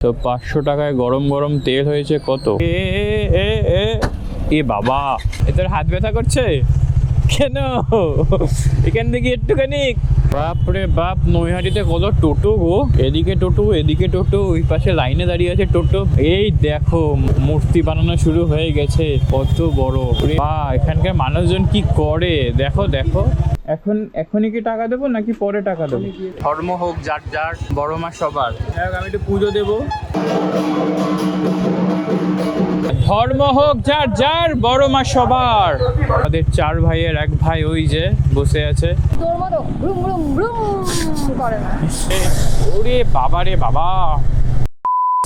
তো পাঁচশো টাকায় গরম গরম তেল হয়েছে কত? এ এ এ বাবা, এ তোর হাত ব্যথা করছে? কেন? এখান থেকে একটুখানি। বাপরে বাপ, নৈহাটিতে কত টোটো গো। এদিকে টোটো এদিকে টোটো, ওই পাশে লাইনে দাঁড়িয়ে আছে টোটো। এই দেখো, মূর্তি বানানো শুরু হয়ে গেছে, কত বড়। বা এখানকার মানুষজন কি করে? দেখো দেখো। এখন এখনই কি টাকা দেবো নাকি পরে টাকা দেবো? ধর্ম হোক যার যার বড় মা সবার। আমি একটু পুজো দেবো। ধর্ম হোক যার যার বড় মা সবার। আমাদের চার ভাইয়ের এক ভাই ওই যে বসে আছে। ওরে বাবা রে বাবা।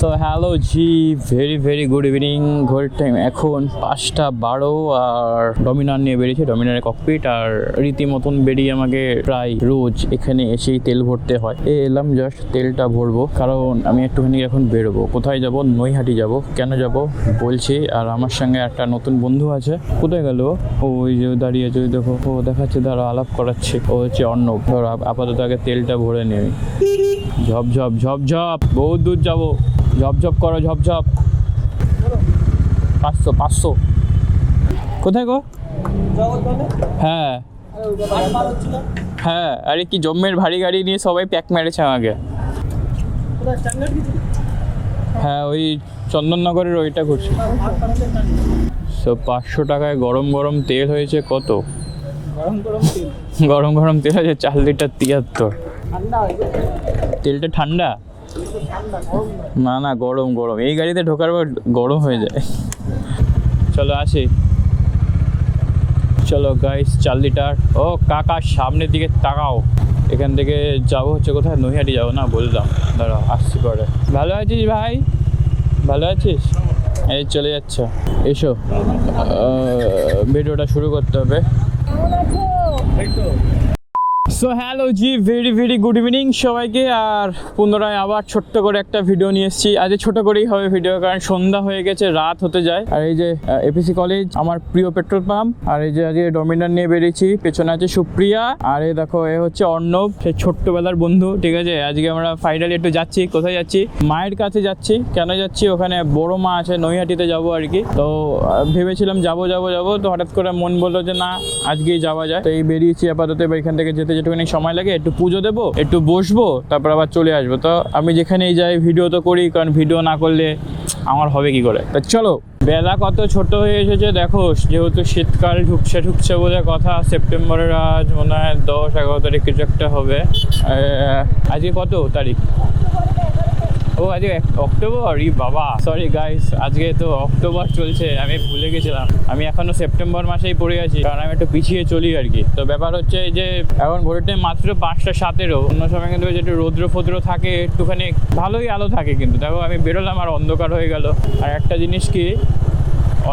তো hello ji very very good evening ঘড়ির টাইম এখন পাঁচটা বারো আর ডমিনার নিয়ে বেরিয়েছে, ডমিনারের ককপিট আর রীতিমতন বেরিয়ে আমাকে প্রায় রোজ এখানে এসেই তেল ভরতে হয়। এ এলাম জাস্ট তেলটা ভরবো, কারণ আমি একটুখানি এখন বেরোবো। কোথায় যাব? নৈহাটি যাব। কেন যাব? বলছি, আর আমার সঙ্গে একটা নতুন বন্ধু আছে। কোথায় গেল ওই যে দাঁড়িয়ে আছে দেখো। ও দেখাচ্ছে ধরো আলাপ করাচ্ছে। ও হচ্ছে অর্ণব। ধরো আপাতত আগে তেলটা ভরে নেই। ঝপ ঝপ ঝপ ঝপ। বহুত দূর যাব। ঝপ ঝপ করো ঝপ ঝপ। পাঁচশো পাঁচশো। কোথায় গো? হ্যাঁ। হ্যাঁ আরে কি জম্মের ভারী গাড়ি নিয়ে সবাই প্যাক মেরেছে আমাকে। হ্যাঁ ওই চন্দননগরের ওইটা ঘুরছে। সো পাঁচশো টাকায় গরম গরম তেল হয়েছে কত? গরম গরম তেল। হয়েছে চার লিটার তিয়াত্তর। তেলটা ঠান্ডা? না না গরম গরম। এই গাড়িতে ঢোকার পর গরম হয়ে যায়। চলো আসি। চলো গাইস চার লিটার ও কাকা সামনের দিকে তাকাও। এখান থেকে যাব হচ্ছে কোথায়? নৈহাটি যাব না? বললাম। দাঁড়াও আসছি পরে। ভালো আছিস ভাই? ভালো আছিস? এই চলে যাচ্ছে। এসো। ভিডিওটা শুরু করতে হবে। কেমন আছো? So hello ji very very good evening সবাইকে। আর পুনরায় আবার ছোট্ট করে একটা ভিডিও নিয়ে এসেছি। আজ ছোট করেই হবে ভিডিও কারণ সন্ধ্যা হয়ে গেছে, রাত হতে যায়। আর এই যে এপিসি কলেজ আমার প্রিয় পেট্রোল পাম্প আর এই যে, আজকে ডমিনার নিয়ে বেরিয়েছি। পেছনে আছে সুপ্রিয়া। আর এই দেখো, এ হচ্ছে অর্ণব, সে ছোট্টবেলার বন্ধু। ঠিক আছে? আজকে আমরা ফাইনালি একটু যাচ্ছি। কোথায় যাচ্ছি? মায়ের কাছে যাচ্ছি। কেন যাচ্ছি? ওখানে বড় মা আছে, নৈহাটিতে যাব আর কি। তো ভেবেছিলাম যাব যাব যাব। তো হঠাৎ করে মন বলল যে না, আজকেই যাওয়া যায়। তো এই বেরিয়েছি আপাতত, এবার এখান থেকে যেতে যেটুকুনি সময় লাগে, একটু পুজো দেবো, একটু বসবো, তারপর আবার চলে আসব। তো আমি যেখানেই যাই, ভিডিও তো করি, কারণ ভিডিও না করলে আমার হবে কি করে? তা চলো, বেলা কত ছোট হয়ে এসেছে দেখো, যেহেতু শীতকাল ঢুকছে ঢুকছে বলে কথা, সেপ্টেম্বরের আজ মনে হয় দশ, এগারো তারিখ কিছু একটা হবে। আজকে কত তারিখ? ও, আজকে অক্টোবর? ই বাবা সরি গাইস আজকে তো অক্টোবর চলছে, আমি ভুলে গেছিলাম। আমি এখনও সেপ্টেম্বর মাসেই পড়ে আছি, কারণ আমি একটু পিছিয়ে চলি আর কি। তো ব্যাপার হচ্ছে যে, এখন টাইম মাত্র পাঁচটা সাতেরও, অন্য সময় কিন্তু একটু রৌদ্র ফৌদ্র থাকে, একটুখানি ভালোই আলো থাকে কিন্তু। দেখো, আমি বেরোলাম, আর অন্ধকার হয়ে গেল। আর একটা জিনিস কি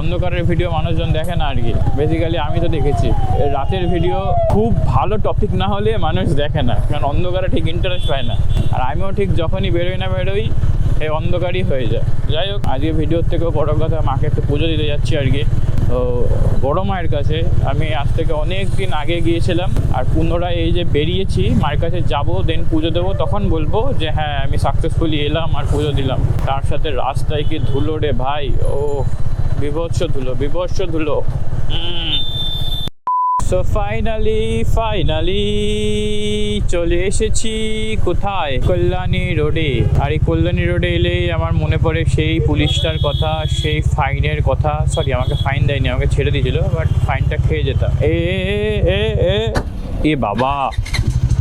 অন্ধকারের ভিডিও মানুষজন দেখে না আর কি। বেসিক্যালি আমি তো দেখেছি। রাতের ভিডিও খুব ভালো টপিক না হলে মানুষ দেখে না। কারণ অন্ধকারে ঠিক ইন্টারেস্ট পায় না। আর আমিও ঠিক যখনই বেরোই না বেরোই, এই অন্ধকারই হয়ে যায়। যাই হোক, আজকে ভিডিওর থেকেও বড় কথা, মাকে একটু পুজো দিতে যাচ্ছি আর কি। তো বড় মায়ের কাছে আমি আজ থেকে অনেক দিন আগে গিয়েছিলাম আর পুনরায় এই যে বেরিয়েছি, মায়ের কাছে যাব দেন পুজো দেবো, তখন বলব যে হ্যাঁ আমি সাকসেসফুলি এলাম আর পুজো দিলাম। তার সাথে রাস্তায় কি ধুলো রে ভাই? ও বিভৎস ধুলো বিভৎস ধুলো। সো ফাইনালি ফাইনালি চলে এসেছি কোথায়? কল্যাণী রোডে আর এই কল্যাণী রোডে এলেই আমার মনে পড়ে সেই পুলিশটার কথা, সেই ফাইনের কথা। সরি আমাকে ফাইন দেয়নি, আমাকে ছেড়ে দিয়েছিল বাট ফাইনটা খেয়ে যেতাম। এ এ এ এ এ বাবা,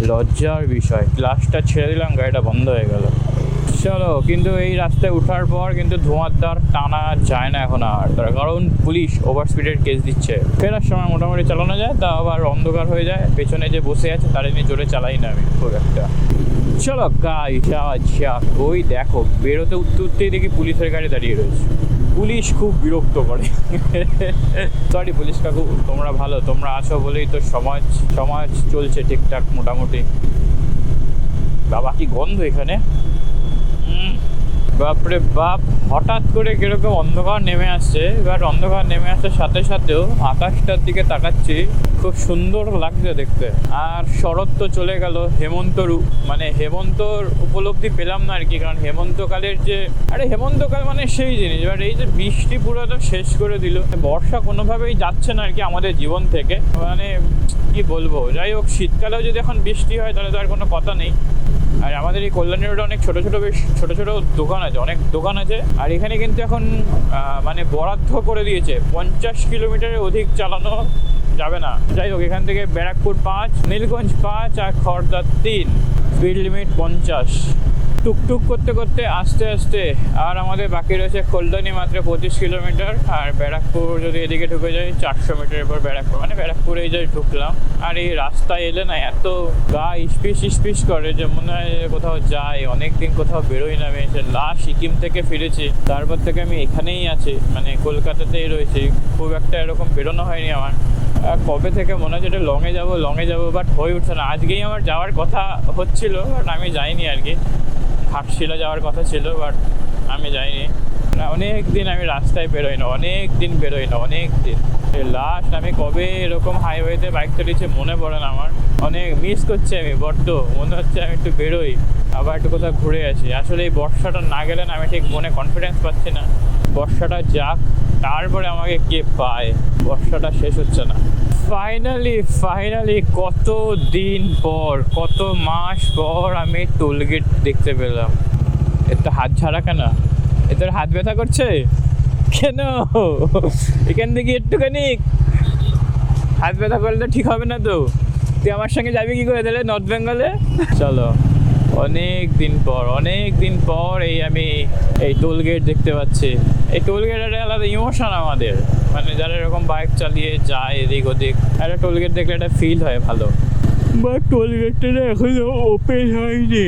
লজ্জার বিষয়। ক্লাসটা ছেড়ে দিলাম, গাড়িটা বন্ধ হয়ে গেল। চলো, কিন্তু এই রাস্তায় ওঠার পর কিন্তু ধোঁয়ার টানা যায় না এখন আর। তার কারণ পুলিশ ওভার স্পিডের কেস দিচ্ছে। ফেরার সময় মোটামুটি চালানো যায় তা আবার অন্ধকার হয়ে যায়। পেছনে যে বসে আছে, তার নিয়ে জোরে চালাই না আমি, খুব একটা। চলো গাই যা ওই দেখো, বেরোতে উঠতে উঠতেই দেখি পুলিশের গাড়ি দাঁড়িয়ে রয়েছে। পুলিশ খুব বিরক্ত করে। সরি পুলিশ কাকু, তোমরা ভালো, তোমরা আছো বলেই তো সমাজ সমাজ চলছে ঠিকঠাক মোটামুটি। বাবা, কি গন্ধ এখানে? বাপরে বাপ, হঠাৎ করে কীরকম অন্ধকার নেমে আসছে। এবার অন্ধকার নেমে আসার সাথে সাথেও আকাশটার দিকে তাকাচ্ছি, খুব সুন্দর লাগছে দেখতে। আর শরৎ তো চলে গেল, হেমন্ত রূপ মানে হেমন্তর উপলব্ধি পেলাম না আর কি, কারণ হেমন্তকালের যে, আরে হেমন্তকাল মানে সেই জিনিস, এবার এই যে বৃষ্টি পুরো একদম শেষ করে দিল, বর্ষা কোনোভাবেই যাচ্ছে না আর কি আমাদের জীবন থেকে। মানে কি বলব, যাই হোক, শীতকালেও যদি এখন বৃষ্টি হয়, তাহলে তো আর কোনো কথা নেই। আর আমাদের এই কল্যাণী রোডে অনেক ছোট ছোট বেশ, ছোট ছোট দোকান আছে, অনেক দোকান আছে। আর এখানে কিন্তু এখন মানে বরাদ্দ করে দিয়েছে, পঞ্চাশ কিলোমিটারের অধিক চালানো যাবে না। যাই হোক, এখান থেকে ব্যারাকপুর পাঁচ, নীলগঞ্জ পাঁচ আর খড়দা তিন। স্পিড লিমিট পঞ্চাশ। টুকটুক করতে করতে, আস্তে আস্তে, আর আমাদের বাকি রয়েছে কল্যাণী মাত্র পঁচিশ কিলোমিটার, আর ব্যারাকপুর যদি এদিকে ঢুকে যাই, চারশো মিটারের পর ব্যারাকপুর। মানে ব্যারাকপুরে এই যে ঢুকলাম। আর এই রাস্তায় এলে না, এত গা ইস্পিস ইস্পিস করে, যে মনে হয় কোথাও যাই অনেক দিন কোথাও বেরোই না আমি, যে লাস্ট সিকিম থেকে ফিরেছি, তারপর থেকে আমি এখানেই আছি মানে কলকাতাতেই রয়েছি। খুব একটা এরকম বেরোনো হয়নি আমার। কবে থেকে মনে হচ্ছে এটা লংয়ে যাব লংয়ে যাব বাট হয়ে উঠছে না। আজকেই আমার যাওয়ার কথা হচ্ছিল বাট আমি যাইনি আর কি। ঘাটশিলা যাওয়ার কথা ছিল বাট আমি যাইনি। অনেক দিন আমি রাস্তায় বেরোই না অনেক দিন বেরোই না অনেক দিন লাস্ট আমি কবে এরকম হাইওয়েতে বাইক চালিয়েছি মনে পড়ে না আমার। অনেক মিস করছি আমি, বড্ড। মনে হচ্ছে আমি একটু বেরোই, আবার একটু কোথাও ঘুরে আসি। আসলে এই বর্ষাটা না গেলে না আমি ঠিক মনে কনফিডেন্স পাচ্ছি না। বর্ষাটা যাক, তারপরে আমাকে কে পায়? বর্ষাটা শেষ হচ্ছে না। ফাইনালি ফাইনালি কত দিন পর, কত মাস পর আমি টোলগেট দেখতে পেলাম। এর তো হাত ছাড়া কেন? এ তোর হাত ব্যথা করছে? কেন? এখান থেকে একটুখানি হাত ব্যথা করলে ঠিক হবে না তো। তুই আমার সঙ্গে যাবি কি করে তাহলে? নর্থ বেঙ্গলে চলো। অনেক দিন পর, অনেক দিন পর এই আমি এই টোল গেট দেখতে পাচ্ছি। এই টোল একটা আলাদা ইমোশন আমাদের। মানে যারা এরকম বাইক চালিয়ে যায় এদিক ওদিক, একটা টোল গেট দেখলে একটা ফিল হয় ভালো। বা টোল গেটটা এখনও ওপেন হয়নি।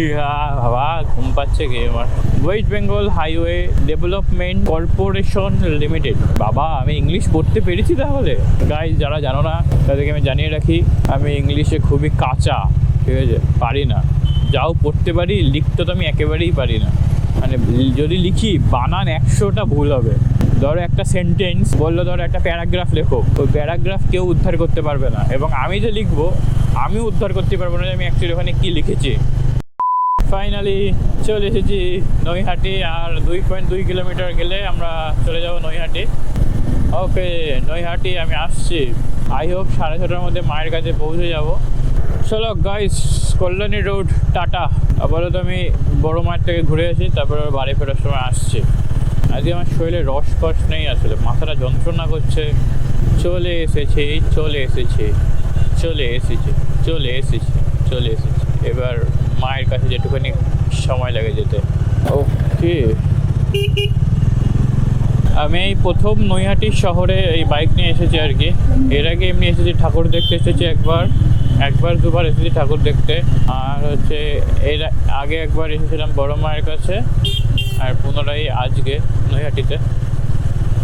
বাবা, ঘুম পাচ্ছে কি আমার? West Bengal highway development corporation limited বাবা, আমি ইংলিশ পড়তে পেরেছি তাহলে? গাই যারা জানো না, তাদেরকে আমি জানিয়ে রাখি, আমি ইংলিশে খুবই কাঁচা, ঠিক আছে? পারি না। যাও পড়তে পারি, লিখতে তো আমি একেবারেই পারি না। মানে যদি লিখি, বানান একশোটা ভুল হবে। ধরো একটা সেন্টেন্স বলল ধরো একটা প্যারাগ্রাফ লেখো, ওই প্যারাগ্রাফ কেউ উদ্ধার করতে পারবে না। এবং আমি যে লিখব, আমি উদ্ধার করতে পারব না যে আমি অ্যাকচুয়ালি ওখানে কী লিখেছি। ফাইনালি চলে এসেছি নৈহাটি, আর দুই পয়েন্ট দুই কিলোমিটার গেলে আমরা চলে যাব নৈহাটি। ওকে নৈহাটি আমি আসছি। আই হোপ সাড়ে ছটার মধ্যে মায়ের কাছে পৌঁছে যাব। চলো গাইস কল্যাণী রোড টাটা। আপাতত আমি বড় মায়ের থেকে ঘুরে আসি, তারপর বাড়ি ফেরার সময় আসছি। আজকে আমার শরীরে রস ফস নেই আসলে, মাথাটা যন্ত্রণা করছে। চলে এসেছি চলে এসেছি চলে এসেছি চলে এসেছি চলে এসেছি। এবার মায়ের কাছে যেটুখানি সময় লাগে যেতে। ওকে আমি এই প্রথম নৈহাটি শহরে এই বাইক নিয়ে এসেছি আর কি। এর আগে এমনি এসেছি, ঠাকুর দেখতে এসেছি একবার। একবার দুবার এসেছি ঠাকুর দেখতে। আর হচ্ছে এর আগে একবার এসেছিলাম বড় মায়ের কাছে, আর পুনরায় আজকে নৈহাটিতে।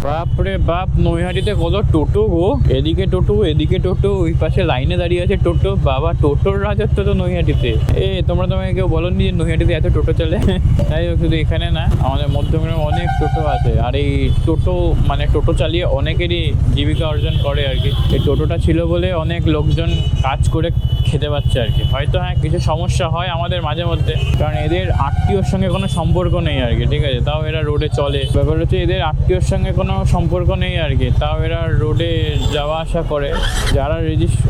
বাপরে বাপ, নৈহাটিতে কত টোটো গো। এদিকে টোটো এদিকে টোটো, ওই পাশে লাইনে দাঁড়িয়ে আছে টোটো। বাবা, টোটোর রাজত্ব তো নৈহাটিতে। এ, তোমরা তোমাকে কেউ বলনি যে নৈহাটিতে এত টোটো চলে? তাই হোক, শুধু এখানে না, আমাদের মধ্যমগ্রামে অনেক টোটো আছে। আর এই টোটো মানে টোটো চালিয়ে অনেকেরই জীবিকা অর্জন করে আর কি। এই টোটোটা ছিল বলে অনেক লোকজন কাজ করে খেতে পাচ্ছে আর কি। হয়তো হ্যাঁ কিছু সমস্যা হয় আমাদের মাঝে মধ্যে। কারণ এদের আত্মীয়র সঙ্গে কোনো সম্পর্ক নেই আর কি, ঠিক আছে? তাও এরা রোডে চলে। ব্যাপার হচ্ছে এদের আত্মীয়র সঙ্গে কোনো সম্পর্ক নেই আর কি। তাও এরা রোডে যাওয়া আসা করে। যারা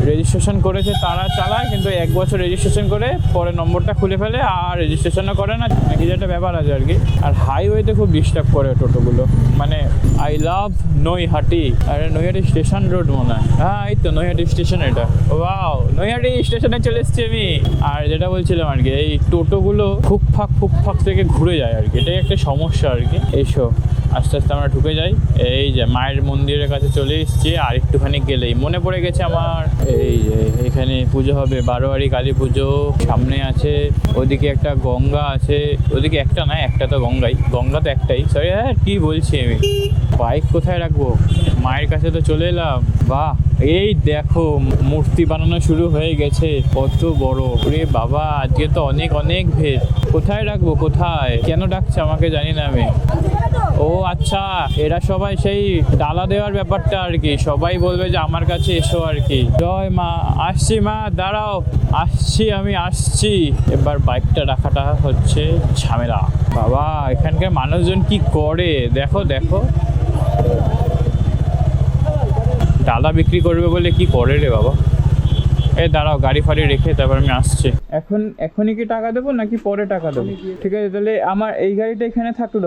রেজিস্ট্রেশন করেছে তারা চালায়, কিন্তু এক বছর রেজিস্ট্রেশন করে পরে নম্বরটা খুলে ফেলে আর রেজিস্ট্রেশনও করে না। কিছু একটা ব্যাপার আছে আর কি। আর হাইওয়েতে খুব ডিস্টার্ব করে টোটোগুলো। মানে আই লাভ নৈহাটি। আর নৈহাটি স্টেশন রোড মনে হয়। হ্যাঁ এই তো নৈহাটি স্টেশন এটা। ওয়াও নৈহাটি স্টেশনে চলে এসেছি আমি। আর যেটা বলছিলাম আর কি, এই টোটোগুলো ফুকফাক ফুকফাক থেকে ঘুরে যায় আর কি। এটাই একটা সমস্যা আর কি। এইসব আস্তে আস্তে আমরা ঢুকে যাই। এই যে মায়ের মন্দিরের কাছে চলে এসেছি, আর একটুখানি গেলেই। মনে পড়ে গেছে আমার। এই যে এখানে পুজো হবে, বারোয়ারি কালী পুজো সামনে আছে, ওদিকে একটা গঙ্গা আছে। ওদিকে একটা না, একটা তো গঙ্গাই। গঙ্গা তো একটাই। সরি হ্যাঁ কি বলছি আমি? বাইক কোথায় রাখব? মায়ের কাছে তো চলে এলাম। বাহ! এই দেখো, মূর্তি বানানো শুরু হয়ে গেছে। কত বড়। রে বাবা, আজকে তো অনেক অনেক ভিড়। কোথায় রাখব, কোথায়? কেন ডাকছে আমাকে জানি না আমি। ও আচ্ছা এরা সবাই সেই ডালা দেওয়ার ব্যাপারটা আর কি। সবাই বলবে যে আমার কাছে এসো আর কি। জয় মা, আসছি মা, দাঁড়াও। আসছি, আমি আসছি। এবার বাইকটা রাখাটা হচ্ছে ঝামেলা। বাবা, এখানকার মানুষজন কি করে? দেখো দেখো। ডালা বিক্রি করবে বলে কি করে রে বাবা? এ দাঁড়াও গাড়ি ফাড়ি রেখে তারপর আমি আসছি। এখন এখনই কি টাকা দেবো নাকি পরে টাকা দেবো? ঠিক আছে তাহলে আমার এই গাড়িটা এখানে থাকল।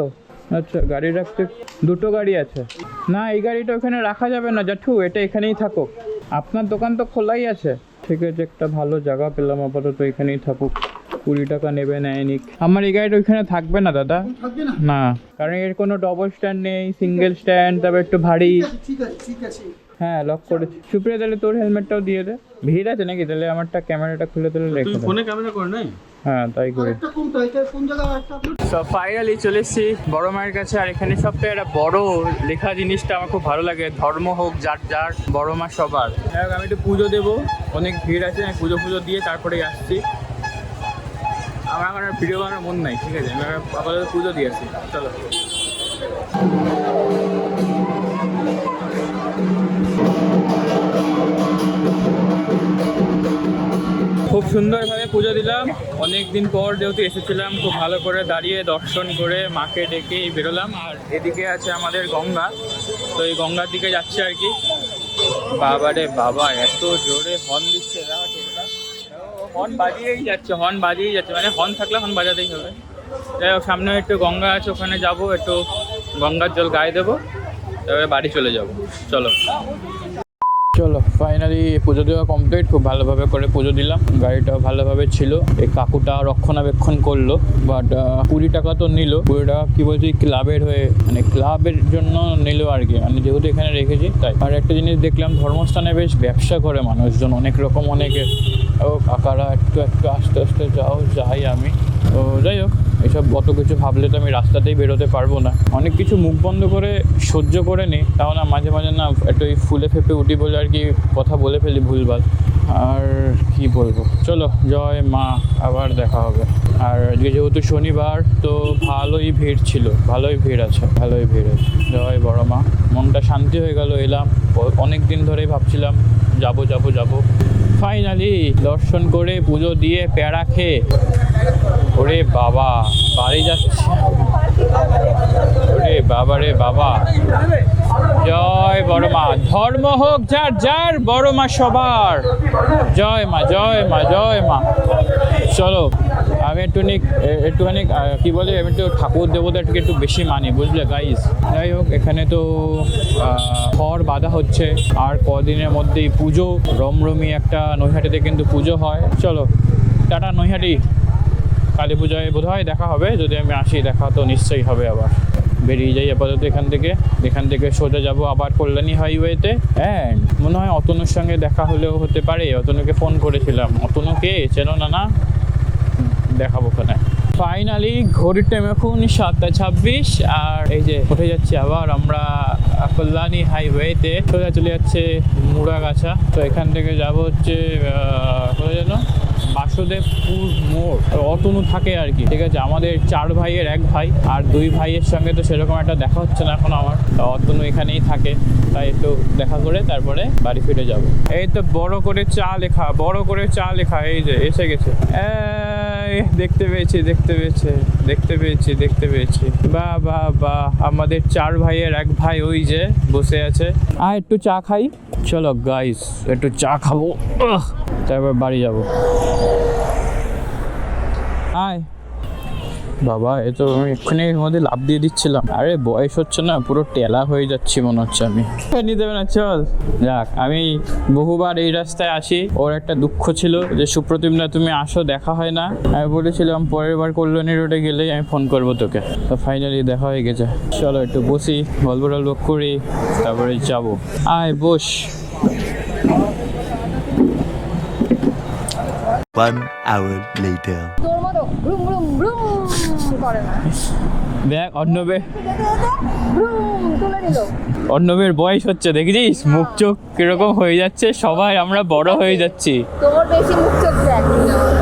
আচ্ছা গাড়ি রাখতে দুটো গাড়ি আছে। না এই গাড়িটা ওখানে রাখা যাবে না জাঠু এটা এখানেই থাকুক। আপনার দোকান তো খোলাই আছে। ঠিক আছে একটা ভালো জায়গা পেলাম আপাতত এখানেই থাকুক। কুড়ি টাকা নেবে নেয়নি। আমার এই গাড়িটা ওইখানে থাকবে না দাদা? না। না কারণ এর কোনো ডবল স্ট্যান্ড নেই সিঙ্গেল স্ট্যান্ড তারপর একটু ভারী। ঠিক আছে ঠিক আছে। হ্যাঁ লক করেছি সুপ্রিয়া তাহলে তোর হেলমেটটাও দিয়ে দে। ভিড় আছে নাকি? তাহলে আমারটা ক্যামেরাটা খুলে তাহলে রেখে দে। ফোনে ক্যামেরা করে নাই? হ্যাঁ তাই করি। তো ফাইনালি চলে এসেছি বড় মায়ের কাছে আর এখানে সব থেকে একটা বড় লেখা জিনিসটা আমার খুব ভালো লাগে। ধর্ম হোক যার যার বড় মা সবার। যাই হোক, আমি একটু পুজো দেবো। অনেক ভিড় আছে আমি পুজো পুজো দিয়ে তারপরেই আসছি। আমার আমার ভিডিও বানানোর মন নাই ঠিক আছে? আমি আপাতত পুজো দিয়ে আসি। চলো। খুব সুন্দরভাবে পুজো দিলাম। অনেক দিন পর যেহেতু এসেছিলাম, খুব ভালো করে দাঁড়িয়ে দর্শন করে মাকে ডেকেই বেরোলাম। আর এদিকে আছে আমাদের গঙ্গা। তো এই গঙ্গার দিকে যাচ্ছে আর কি। বাবারে বাবা, এত জোরে হর্ন দিচ্ছে। হর্ন বাজিয়েই যাচ্ছে হর্ন বাজিয়েই যাচ্ছে। মানে হর্ন থাকলে হর্ন বাজাতেই হবে। যাই হোক সামনে একটু গঙ্গা আছে, ওখানে যাব। একটু গঙ্গার জল গায়ে দেবো। তারপরে বাড়ি চলে যাব। চলো। চলো ফাইনালি পুজো দেওয়া কমপ্লিট খুব ভালোভাবে করে পুজো দিলাম। গাড়িটাও ভালোভাবে ছিল। এই কাকুটা রক্ষণাবেক্ষণ করল বাট কুড়ি টাকা তো নিল। কুড়ি টাকা কি বলছি, ক্লাবের হয়ে মানে ক্লাবের জন্য নিল আর কি। আমি যেহেতু এখানে রেখেছি, তাই। আর একটা জিনিস দেখলাম, ধর্মস্থানে বেশ ব্যবসা করে মানুষজন, অনেক রকম অনেকে। ও কাকারা একটু একটু আস্তে আস্তে যাও, যাই আমি। তো যাই হোক এসব অত কিছু ভাবলে তো আমি রাস্তাতেই বেরোতে পারব না। অনেক কিছু মুখ বন্ধ করে, সহ্য করে নিই তাও না মাঝে মাঝে না একটু ওই ফুলে ফেপে উঠি বলে আর কি কথা বলে ফেলি ভুলভাল। আর কি বলব? চলো, জয় মা, আবার দেখা হবে। আর আজকে যেহেতু শনিবার, তো ভালোই ভিড় ছিল, ভালোই ভিড় আছে, ভালোই ভিড় আছে। জয় বড় মা। মনটা শান্তি হয়ে গেল, এলাম। অনেক দিন ধরেই ভাবছিলাম, যাব যাব যাব। ফাইনালি দর্শন করে পুজো দিয়ে প্যারা খেয়ে। ওরে বাবা। বাড়ি যাচ্ছে ওরে বাবা রে বাবা। জয় বড় মা। ধর্ম হোক যার যার, বড় মা সবার। জয় মা জয় মা জয় মা। চলো, আমি একটুখানি একটুখানি কি বলে, আমি একটু ঠাকুর দেবতাকে একটু বেশি মানি, বুঝলে গাইস যাই হোক, এখানে তো খড় বাঁধা হচ্ছে। আর কদিনের মধ্যেই পুজো। রমরমি একটা নৈহাটিতে কিন্তু পুজো হয়। চলো, টাটা নৈহাটি। কালী পুজোয় বোধ হয় দেখা হবে। যদি আমি আসি, দেখা তো নিশ্চয়ই হবে আবার। বেরিয়ে যাই আপাতত এখান থেকে। এখান থেকে সোজা যাব আবার কল্যাণী হাইওয়েতে। অ্যান্ড মনে হয় অতনুর সঙ্গে দেখা হলেও হতে পারে। অতনুকে ফোন করেছিলাম। অতনুকে চেনো না না? দেখাবো ওখানে। ফাইনালি ঘড়ির টাইম এখন সাতটা ছাব্বিশ। আর এই যে উঠে যাচ্ছি আবার আমরা কল্যাণী হাইওয়েতে। সোজা চলে যাচ্ছে মুড়াগাছা। তো এখান থেকে যাব হচ্ছে কোথায় যেন? বাসুদেবপুর মোড় অতনু থাকে আর কি, ঠিক আছে? আমাদের চার ভাইয়ের এক ভাই আর দুই ভাইয়ের সঙ্গে তো সেরকম একটা দেখা হচ্ছে না এখন আমার। অতনু এখানেই থাকে, তাই একটু দেখা করে তারপরে বাড়ি ফিরে যাব। এই তো বড় করে চা লেখা, বড় করে চা লেখা, এই যে, এসে গেছে। দেখতে পেয়েছি দেখতে পেয়েছি দেখতে পেয়েছি দেখতে পেয়েছি। বা বা বা, আমাদের চার ভাইয়ের এক ভাই ওই যে বসে আছে। আর একটু চা খাই। চলো গাইস একটু চা খাব। তারপর বাড়ি যাব। আয় বাবা এ তো আমি এক্ষুনি মধ্যে লাভ দিয়ে দিচ্ছিলাম। আরে বয়স হচ্ছে না পুরো টেলা হয়ে যাচ্ছি মনে হচ্ছে আমি। নিয়ে দেবে না চল। যাক আমি বহুবার এই রাস্তায় আসি ওর একটা দুঃখ ছিল যে সুপ্রতিম না তুমি আসো দেখা হয় না। আমি বলেছিলাম পরের বার কল্যাণী রোডে গেলেই আমি ফোন করব তোকে। তো ফাইনালি দেখা হয়ে গেছে। চলো একটু বসি গল্প টল্প করি তারপরে যাব। আয় বস। One hour later. দেখ, অর্ণবে। অর্ণবের বয়স হচ্ছে দেখেছিস মুখ চোখ কীরকম হয়ে যাচ্ছে, সবাই আমরা বড় হয়ে যাচ্ছি।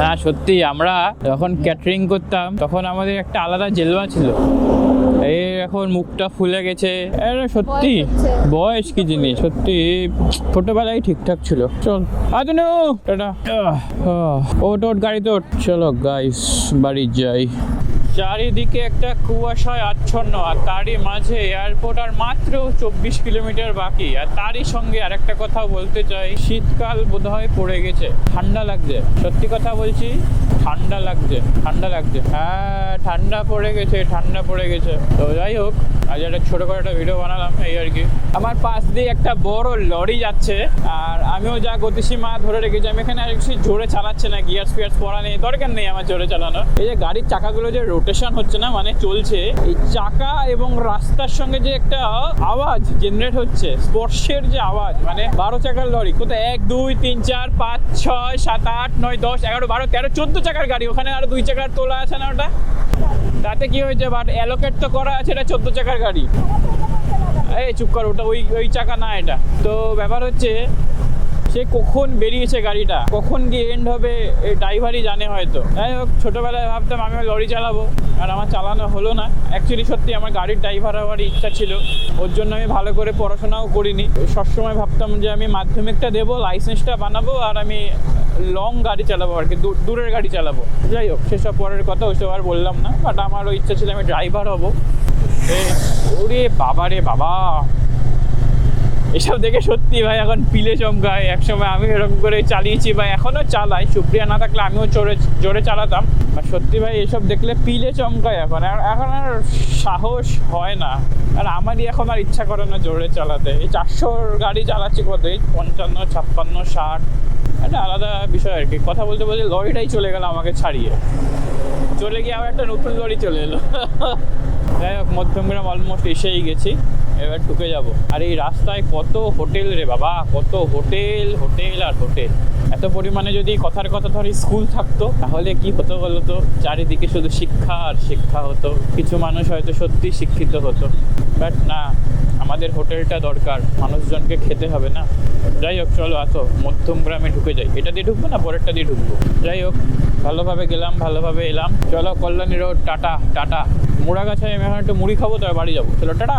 হ্যাঁ সত্যি, আমরা যখন ক্যাটারিং করতাম, তখন আমাদের একটা আলাদা জেলবা ছিল। এই এখন মুখটা ফুলে গেছে। এটা সত্যি বয়স। কি জিনিস? সত্যি ছোটবেলায় ঠিকঠাক ছিল। চল আদনু টাটা। ওট ওট গাড়ি তো চলো গাইস বাড়ি যাই। চারিদিকে একটা কুয়াশায় আচ্ছন্ন আর তারই মাঝে এয়ারপোর্ট আর মাত্র চব্বিশ কিলোমিটার বাকি। আর তারই সঙ্গে আরেকটা কথা বলতে চাই। শীতকাল বোধহয় পড়ে গেছে। ঠান্ডা লাগছে। সত্যি কথা বলছি? ঠান্ডা লাগছে ঠান্ডা লাগছে। হ্যাঁ ঠান্ডা পড়ে গেছে ঠান্ডা পড়ে গেছে। তো যাই হোক আজ একটা ছোটো করে একটা ভিডিও বানালাম, এই আর কি। আমার পাশ দিয়ে একটা বড় লরি যাচ্ছে, আর আমিও যা গতিসীমা ধরে রেখেছি, আমি এখানে আর বেশি জোরে চালাচ্ছে না গিয়ার্স ফিয়ার্স পড়া নেই, দরকার নেই আমার জোরে চালানো এই যে গাড়ির চাকাগুলো যে রোটেশন হচ্ছে না মানে চলছে, এই চাকা এবং রাস্তার সঙ্গে যে একটা আওয়াজ জেনারেট হচ্ছে, স্পর্শের যে আওয়াজ মানে বারো চাকার লরি, কোথায় এক, দুই, তিন, চার, পাঁচ, ছয়, সাত, আট, নয়, দশ, এগারো, বারো, তেরো, চোদ্দ চাকার গাড়ি, ওখানে আরও দুই চাকার তোলা আছে না ওটা? তাতে কি হয়েছে? বাট অ্যালোকেট তো করা আছে, এটা চোদ্দ চাকার গাড়ি। এই চুপ কর, ওটা ওই ওই চাকা না এটা। তো ব্যাপার হচ্ছে, সে কখন বেরিয়েছে গাড়িটা? কখন গিয়ে এন্ড হবে এই ড্রাইভারই জানে হয়তো। যাই হোক, ছোটোবেলায় ভাবতাম আমি লরি চালাবো, আর আমার চালানো হলো না। অ্যাকচুয়ালি সত্যি আমার গাড়ির ড্রাইভার হওয়ার ইচ্ছা ছিল। ওর জন্য আমি ভালো করে পড়াশোনাও করিনি। সবসময় ভাবতাম যে আমি মাধ্যমিকটা দেবো লাইসেন্সটা বানাবো, আর আমি লং গাড়ি চালাবো আর কি, দূর- দূরের গাড়ি চালাবো। যাই হোক, সেসব পরের কথা, ওইসব আর বললাম না বাট আমারও ইচ্ছা ছিল আমি ড্রাইভার হব। ওরে বাবা রে বাবা। এসব দেখে সত্যি ভাই, এখন পিলে চমকায়। একসময় আমি এরকম করে চালিয়েছি, বা এখনও চালাই। সুপ্রিয়া না থাকলে আমিও জোরে জোরে চালাতাম। আর সত্যি ভাই, এসব দেখলে পিলে চমকায় এখন। আর এখন আর সাহস হয় না। আর আমারই এখন আর ইচ্ছা করে না জোরে চালাতে। এই চারশোর গাড়ি চালাচ্ছি কত এই পঞ্চান্ন, ছাপ্পান্ন, ষাট। একটা আলাদা বিষয় আর কি। কথা বলতে বলতে লরিটাই চলে গেল আমাকে ছাড়িয়ে। চলে গিয়ে আবার একটা নতুন লরি চলে এলো। যাই হোক, মধ্যমগ্রাম অলমোস্ট এসেই গেছি। এবার ঢুকে যাব। আর এই রাস্তায় কত হোটেল রে বাবা, কত হোটেল হোটেল আর হোটেল। এত পরিমাণে যদি কথার কথা ধর স্কুল থাকতো, তাহলে কি হতো বলতো চারিদিকে শুধু শিক্ষা আর শিক্ষা হতো। কিছু মানুষ হয়তো সত্যি শিক্ষিত হতো। বাট না, আমাদের হোটেলটা দরকার। মানুষজনকে খেতে হবে না। যাই হোক, চলো আসো। মধ্যম গ্রামে ঢুকে যাই। এটা দিয়ে ঢুকবো না, পরেরটা দিয়ে ঢুকবো? যাই হোক, ভালোভাবে গেলাম, ভালোভাবে এলাম। চলো কল্যাণী রোড, টাটা টাটা। মুড়াগাছায় আমি এখন একটু মুড়ি খাব, তারপর বাড়ি যাব। চলো, টাটা!